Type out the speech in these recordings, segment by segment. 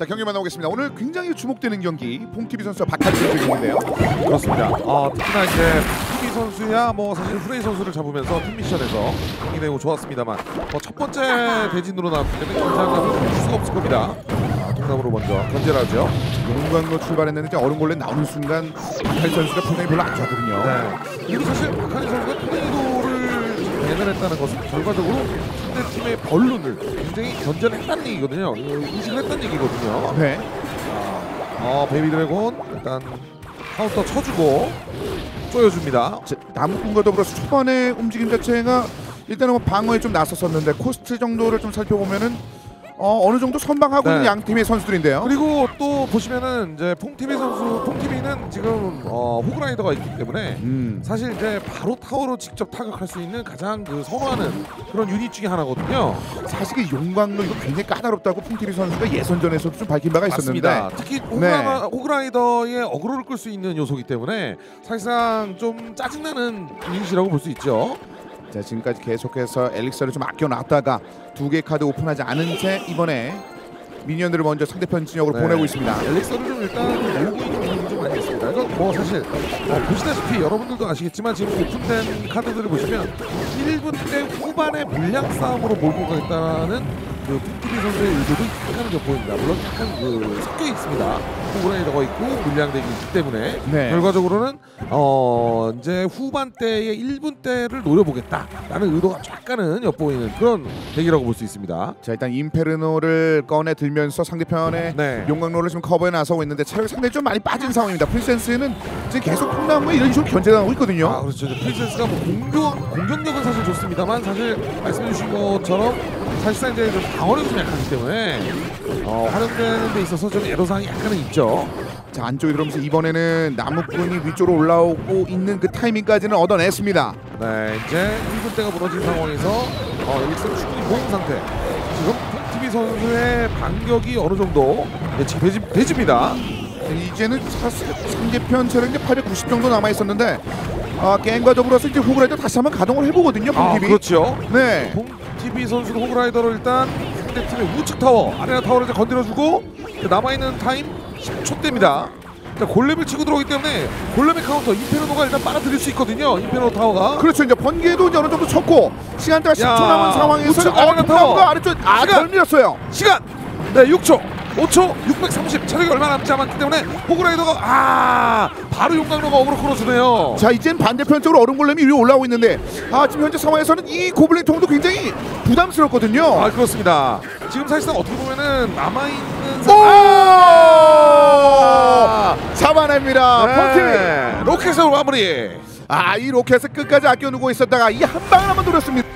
자 경기 만나보겠습니다. 오늘 굉장히 주목되는 경기 퐁티비 선수와 선수 경기인데요. 그렇습니다. 어, 특히나 이제 팀미 선수야 뭐 사실 후레이 선수를 잡으면서 팀 미션에서 경기 내용 좋았습니다만 뭐 첫 번째 대진으로 나왔기 때문에 긴장감을 줄 수가 없을 겁니다. 아, 동남으로 먼저 견제를 하죠. 용광로 출발했는데 이제 얼음골레 나오는 순간 박하지 선수가 표정이 별로 안 좋았거든요. 네. 그리고 사실 박하니 선수가 토네이도를 배달했다는 것은 결과적으로 상대 팀의 벌룬을 굉장히 견제를 했다는 얘기거든요. 인식을 했다는 얘기거든요. 네. 어, 베이비 드래곤 일단 카운터 쳐주고 쪼여줍니다. 자, 나무꾼과 더불어서 초반의 움직임 자체가 일단은 뭐 방어에 좀 나섰었는데 코스트 정도를 좀 살펴보면은 어, 어느 정도 선방하고 있는 네. 양 팀의 선수들인데요. 그리고 또 보시면은 이제 퐁티비 선수, 퐁티비는 지금 어, 호그라이더가 있기 때문에 음. 사실 이제 바로 타워로 직접 타격할 수 있는 가장 그 선호하는 그런 유닛 중에 하나거든요. 사실 그 용광로 이거 굉장히 까다롭다고 퐁티비 선수가 예선전에서도 좀 밝힌 바가 있었는데 맞습니다. 특히 호그라, 호그라이더의 어그로를 끌 수 있는 요소기 때문에 사실상 좀 짜증나는 유닛이라고 볼 수 있죠. 자 지금까지 계속해서 엘릭서를 좀 아껴놨다가 두 개 카드 오픈하지 않은 채 이번에 미니언들을 먼저 상대편 진영으로 네. 보내고 있습니다. 엘릭서를 좀 일단 모으고 있는 좀 많이 있습니다. 이건 뭐 사실 어, 보시다시피 여러분들도 아시겠지만 지금 오픈된 카드들을 보시면 1분 때 후반에 물량 싸움으로 몰고 가겠다는 그 푸티비 선수의 의도도 약간은 엿보입니다. 물론 약간 그 섞여 있습니다. 호그라이더가 있고 물량덱이 있기 때문에 네. 결과적으로는 어 이제 후반 때의 1분 때를 노려보겠다라는 의도가 약간은 엿보이는 그런 덱이라고 볼 수 있습니다. 자 일단 임페르노를 꺼내 들면서 상대편의 네. 용광로를 지금 커버해 나서고 있는데 체력이 상당히 좀 많이 빠진 상황입니다. 프린센스는 지금 계속 콩나무에 이런 식으로 견제당하고 있거든요. 아 그렇죠. 이제 프린세스가 뭐 공격 공격력은 사실 좋습니다만 사실 말씀해주신 것처럼 사실상 이제 좀 방어력이 좀 약하기 때문에 어, 활용되는 데 있어서 좀 애로사항이 약간은 있죠. 자 안쪽에 들어오면서 이번에는 나무꾼이 위쪽으로 올라오고 있는 그 타이밍까지는 얻어냈습니다. 네, 이제 1분 때가 무너진 상황에서 어, 엘릭스 충분히 보행 상태. 지금 TV 선수의 반격이 어느 정도 예측이 되지, 되집니다. 이제는 사실 상대편 체력이 890 정도 남아 있었는데 아, 게임과 더불어서 이제 후그라이더 다시 한번 가동을 해보거든요. 아. 그렇죠. 네. 동 TV 선수 호그라이더로 일단 상대 팀의 우측 타워 아레나 타워를 이제 건드려주고 남아 있는 타임 10초 대입니다. 자, 골렘을 치고 들어오기 때문에 골렘의 카운터 임페르노가 일단 빨아들일 수 있거든요. 임페르노 타워가 그렇죠. 이제 번개도 이제 어느 정도 쳤고 시간대가 10초 야, 남은 상황에서 우측 어, 아래가 타워. 가 아래쪽 아, 시간. 덜 밀었어요. 시간 네 6초 5초 630 체력이 얼마 남지 않았기 때문에 호그라이더가 아 바로 용광로가 어그로 끌어주네요. 자, 이젠 반대편 쪽으로 얼음골렘이 위로 올라오고 있는데 아, 지금 현재 상황에서는 이 고블린 통도 굉장히 부담스럽거든요. 아 그렇습니다. 지금 사실상 어떻게 보면은 남아 있는 오! 아, 잡아냅니다. 네. 로켓으로 마무리. 아, 이 로켓을 끝까지 아껴두고 있었다가 이 한 방을 한번 노렸습니다.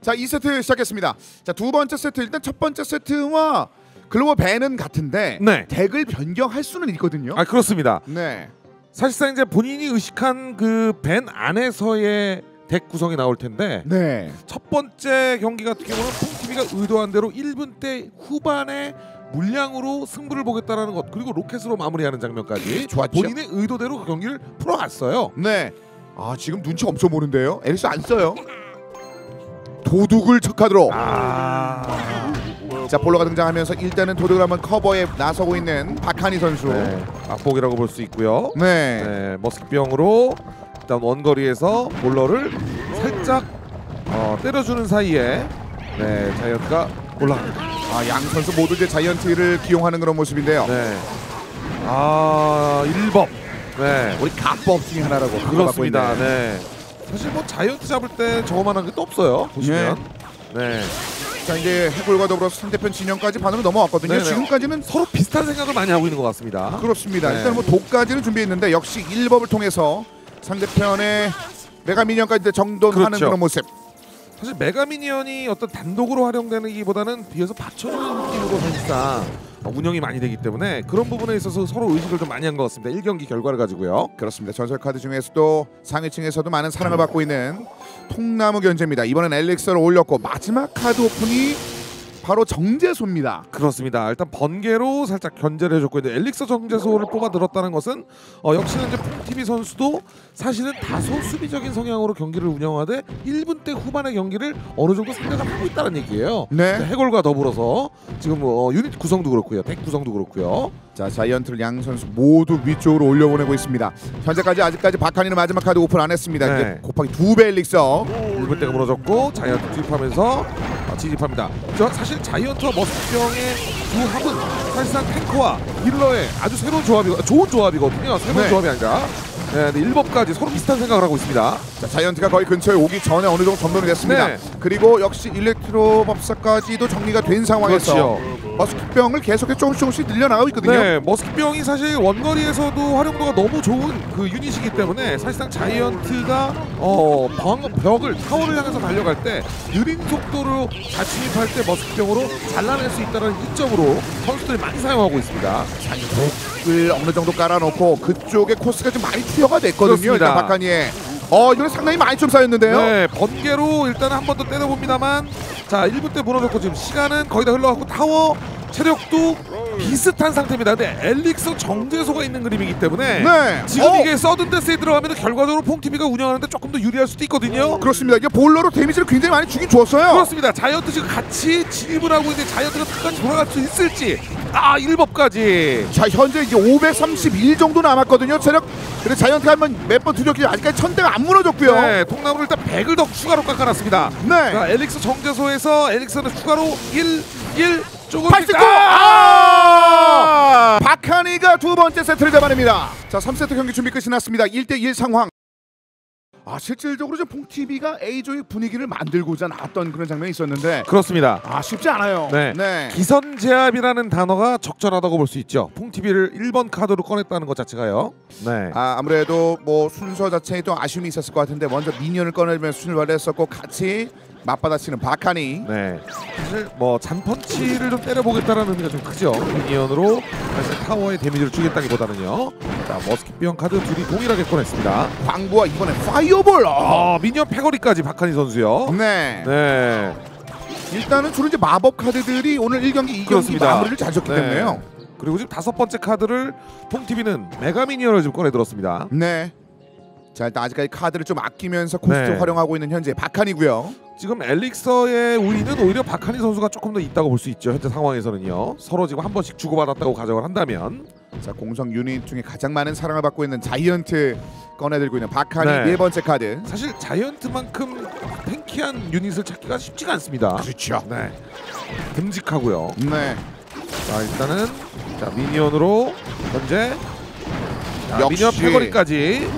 자, 2세트 시작했습니다. 자, 두 번째 세트 일단 첫 번째 세트와 글로벌 밴은 같은데 네. 덱을 변경할 수는 있거든요. 아 그렇습니다. 네. 사실상 이제 본인이 의식한 그 밴 안에서의 덱 구성이 나올 텐데 네. 첫 번째 경기 같은 경우는 퐁TV가 의도한 대로 1분 때 후반에 물량으로 승부를 보겠다라는 것 그리고 로켓으로 마무리하는 장면까지 좋았죠. 본인의 의도대로 그 경기를 풀어갔어요. 네. 아, 지금 눈치 엄청 보는데요. 에리스 안 써요. 도둑을 첫 카드로. 아, 자, 볼러가 등장하면서 일단은 도둑을 한번 커버에 나서고 있는 박하니 선수. 네, 악복이라고 볼 수 있고요. 네. 네, 머스크병으로 일단 원거리에서 볼러를 살짝 어, 때려주는 사이에 네, 자이언트가 올라갑니다. 아, 양 선수 모두 이제 자이언트를 기용하는 그런 모습인데요. 네. 아, 1법. 네. 우리 가법 중에 하나라고 그렇습니다. 있네. 네. 사실 뭐 자이언트 잡을 때 저거만한 게 또 없어요. 보시면. 네. 자 이제 해골과 더불어서 상대편 진영까지 반으로 넘어왔거든요. 네네. 지금까지는 서로 비슷한 생각을 많이 하고 있는 것 같습니다. 그렇습니다. 네. 일단 뭐 독까지는 준비했는데 역시 1법을 통해서 상대편의 메가 미니언까지 정돈하는 그렇죠. 그런 모습. 사실 메가미니언이 어떤 단독으로 활용되는 기보다는 뒤에서 받쳐주는 느낌으로 사실상 운영이 많이 되기 때문에 그런 부분에 있어서 서로 의식을 좀 많이 한 것 같습니다. 1경기 결과를 가지고요. 그렇습니다. 전설 카드 중에서도 상위층에서도 많은 사랑을 받고 있는 통나무 견제입니다. 이번엔 엘릭서를 올렸고 마지막 카드 오픈이 바로 정제소입니다. 그렇습니다. 일단 번개로 살짝 견제를 해줬고 이제 엘릭서 정제소를 뽑아 들었다는 것은 어, 역시나 이제 TV 선수도 사실은 다소 수비적인 성향으로 경기를 운영하되 1분 대 후반의 경기를 어느 정도 생각을 하고 있다는 얘기예요. 네. 해골과 더불어서 지금 어, 유닛 구성도 그렇고요, 덱 구성도 그렇고요. 자 자이언트를 양 선수 모두 위쪽으로 올려보내고 있습니다. 현재까지 아직까지 박한이는 마지막 카드 오픈 안 했습니다. 네. 이제 곱하기 두 배 엘릭서. 1분 대가 무너졌고 자이언트 투입하면서 어, 진입합니다. 저 사실 자이언트와 머스병의 두 합은 사실상 탱커와 힐러의 아주 새로운 조합이 좋은 조합이거든요. 새로운 네. 조합이 아니라. 네, 근데 일법까지 서로 비슷한 생각을 하고 있습니다. 자, 자이언트가 거의 근처에 오기 전에 어느 정도 점령이 됐습니다. 네. 그리고 역시 일렉트로 법사까지도 정리가 된 상황에서 그렇죠. 머스킷병을 계속해서 조금씩 조금씩 늘려나가고 있거든요. 네, 머스킷병이 사실 원거리에서도 활용도가 너무 좋은 그 유닛이기 때문에 사실상 자이언트가 어 방, 벽을 타워를 향해서 달려갈 때 느린 속도로 자침입할 때 머스킷병으로 잘라낼 수 있다는 이점으로 선수들이 많이 사용하고 있습니다. 을 어느 정도 깔아놓고 그쪽에 코스가 좀 많이 투여가 됐거든요. 그렇습니다. 일단 박한이의. 어 이건 상당히 많이 좀 쌓였는데요. 네, 번개로 일단 한 번 더 때려봅니다만 자 1분 때 무너졌고 지금 시간은 거의 다 흘러갔고 타워 체력도 비슷한 상태입니다. 근데 엘릭서 정제소가 있는 그림이기 때문에 네. 지금 어, 이게 서든 데스에 들어가면 결과적으로 퐁티비가 운영하는데 조금 더 유리할 수도 있거든요. 그렇습니다. 이게 볼러로 데미지를 굉장히 많이 주긴 줬어요. 그렇습니다. 자이언트 지금 같이 진입을 하고 있는데 자이언트가 끝까지 돌아갈 수 있을지 아 1법까지 자 현재 이제 531 정도 남았거든요. 체력. 근데 자이언트가 한번 몇 번 두렵게 아직까지 천대가 안 무너졌고요. 네, 통나무를 일단 100을 더 추가로 깎아놨습니다. 네. 자, 엘릭스 정제소에서 엘릭스는 추가로 1, 1 조금 89! 아! 아! 박하니가 두 번째 세트를 잡아냅니다. 자, 3세트 경기 준비 끝이 났습니다. 1대1 상황. 아, 실질적으로 좀 퐁TV가 A조의 분위기를 만들고자 나왔던 그런 장면이 있었는데 그렇습니다. 아, 쉽지 않아요. 네. 기선 제압이라는 단어가 적절하다고 볼 수 있죠. 퐁티비를 1번 카드로 꺼냈다는 것 자체가요. 네. 아, 아무래도 뭐 순서 자체에 좀 아쉬움이 있었을 것 같은데 먼저 미니언을 꺼내면서 출발을 했었고 같이 맞받아치는 박하니. 네. 사실 뭐 잔펀치를 좀 때려보겠다라는 의미가 좀 크죠. 미니언으로 사실 타워에 데미지를 주겠다기보다는요. 자, 머스킷 비언 카드 둘이 동일하게 꺼냈습니다. 광부와 이번에 파이어볼. 아, 아, 미니언 패거리까지 박하니 선수요. 네. 네. 일단은 주로 이제 마법 카드들이 오늘 1경기 2경기 그렇습니다. 마무리를 잘 줬기 네. 때문에요. 그리고 지금 다섯 번째 카드를 퐁티비는 메가 미니언을 지금 꺼내 들었습니다. 네. 자 일단 아직까지 카드를 좀 아끼면서 코스트 네. 활용하고 있는 현재 박한이고요. 지금 엘릭서의 우위는 오히려 박하니 선수가 조금 더 있다고 볼 수 있죠. 현재 상황에서는요. 서로 지금 한 번씩 주고받았다고 가정을 한다면 자 공성 유닛 중에 가장 많은 사랑을 받고 있는 자이언트 꺼내들고 있는 박한이 네. 네, 번째 카드. 사실 자이언트만큼 탱키한 유닛을 찾기가 쉽지가 않습니다. 그렇죠. 네. 듬직하고요. 네. 자 일단은 자 미니언으로 현재 자. 미니언 패거리까지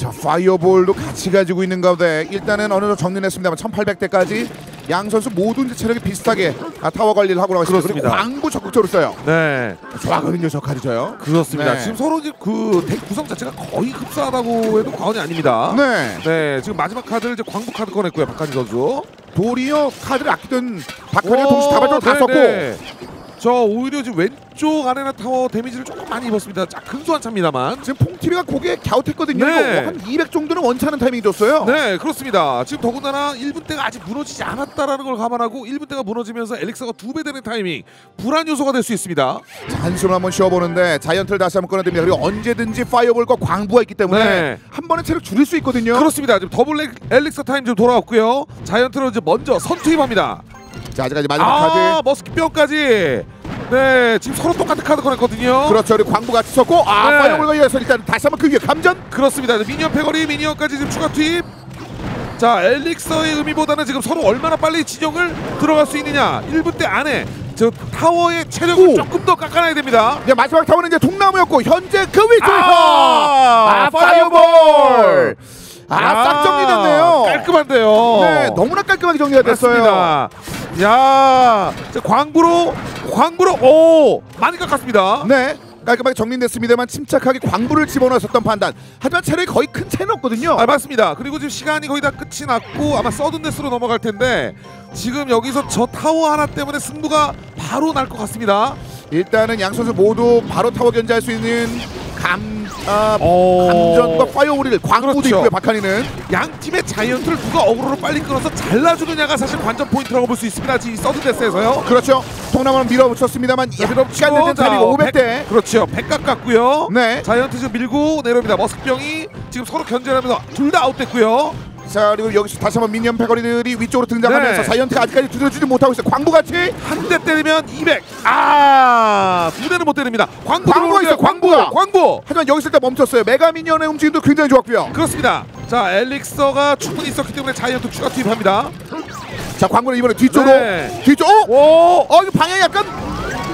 자 파이어볼도 같이 가지고 있는 가운데 일단은 어느 정도 정리했습니다만 1800대까지 양 선수 모두 이제 체력이 비슷하게 아, 타워 관리를 하고 나왔습니다. 그리고 그렇습니다. 광고 적극적으로 써요. 네 좋아하거든요 저 카드 저요. 그렇습니다. 네. 지금 서로 그덱 구성 자체가 거의 흡사하다고 해도 과언이 아닙니다. 네. 네, 지금 마지막 카드를 이제 광부 카드 꺼냈고요, 박한희 선수. 도리어 카드를 아끼던 오, 동시 다발적으로 다 썼고. 저 오히려 지금 왼 쪽 아레나 타워 데미지를 조금 많이 입었습니다. 자, 근소한 차입니다만. 지금 퐁티비가 고개에 갸웃했거든요. 네. 이거 한200 정도는 원차는 타이밍이 줬어요. 네, 그렇습니다. 지금 더군다나 1분 대가 아직 무너지지 않았다라는 걸 감안하고 1분 대가 무너지면서 엘릭서가 두 배 되는 타이밍 불안 요소가 될 수 있습니다. 자, 한숨을 한번 쉬어보는데 자이언트를 다시 한번 꺼내듭니다. 그리고 언제든지 파이어볼과 광부가 있기 때문에 네. 한 번에 체력 줄일 수 있거든요. 그렇습니다. 지금 더블 렉- 엘릭서 타임 좀 돌아왔고요. 자이언트로 이제 먼저 선투입합니다. 자, 아직까지 마지막 아, 카드. 머스킷병까지. 네, 지금 서로 똑같은 카드 꺼냈거든요. 그렇죠. 그리고 광부 같이 썼고 아 네. 파이어볼과 이어서 일단 다시 한번 그 위에 감전. 그렇습니다. 미니언 패거리 미니언까지 지금 추가 투입. 자 엘릭서의 의미보다는 지금 서로 얼마나 빨리 진영을 들어갈 수 있느냐 1분 대 안에 저 타워의 체력을 오. 조금 더 깎아내야 됩니다 이제 마지막 타워는 이제 통나무였고 현재 그 위쪽에서 아, 아, 파이어볼. 아, 싹 정리됐네요. 깔끔한데요 네, 너무나 깔끔하게 정리가 됐어요. 맞습니다. 야 자, 광부로 광부로 오 많이 깎았습니다 네. 깔끔하게 정리됐습니다만 침착하게 광부를 집어넣었던 판단. 하지만 체력이 거의 큰 차이는 없거든요. 아 맞습니다. 그리고 지금 시간이 거의 다 끝이 났고 아마 서든데스로 넘어갈 텐데 지금 여기서 저 타워 하나 때문에 승부가 바로 날 것 같습니다. 일단은 양 선수 모두 바로 타워 견제할 수 있는 감 아, 어. 감전과 파이어우리를 광고도 그렇죠. 있고요. 박한이는 양 팀의 자이언트를 누가 어그로로 빨리 끊어서 잘라주느냐가 사실 관전 포인트라고 볼 수 있습니다. 지금 서드 데스에서요. 그렇죠. 통나무는 밀어붙였습니다만 자, 약간 늦은 타이밍 500대. 그렇죠. 100 가깝고요. 네. 자이언트 지금 밀고 내려옵니다. 머스병이 지금 서로 견제하면서 둘 다 아웃됐고요. 자 그리고 여기서 다시 한번 미니언 패거리들이 위쪽으로 등장하면서 네. 자이언트가 아직까지 두드러지지 못하고 있어요. 광고같이 한 대 때리면 200. 아, 두 대는 못 때립니다. 광고가 들어오는데요. 있어요, 광고가. 광고. 하지만 여기서 일단 멈췄어요. 메가 미니언의 움직임도 굉장히 좋았고요. 그렇습니다. 자, 엘릭서가 충분히 있었기 때문에 자이언트 추가 투입합니다. 자 광고는 이번에 뒤쪽으로 네. 뒤쪽 어? 오! 어 이거 방향이 약간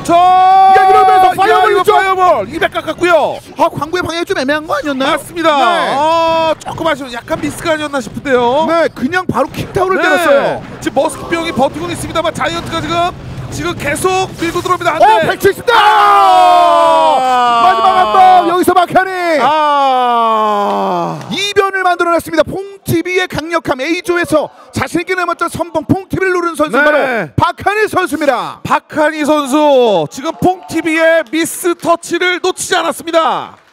자! 야, 파이어볼 파이어볼 200 가깝고요. 아 광고의 방향이 좀 애매한 거 아니었나요? 맞습니다. 네. 아, 조금 아쉬운 약간 미스가 아니었나 싶은데요. 네 그냥 바로 킥타운을 네. 때렸어요. 지금 머스크병이 버티고 있습니다만 자이언트가 지금 지금 계속 밀고 들어옵니다. 한어 대. 170다 아! 마지막 한 번 여기서 박현이 아! 이변을 만들어냈습니다. 퐁TV의 강력함 A조에서 자신있게 남았던 선봉 퐁TV를 누른 선수 네. 바로 박한희 선수입니다. 박한희 선수 지금 퐁 TV의 미스 터치를 놓치지 않았습니다.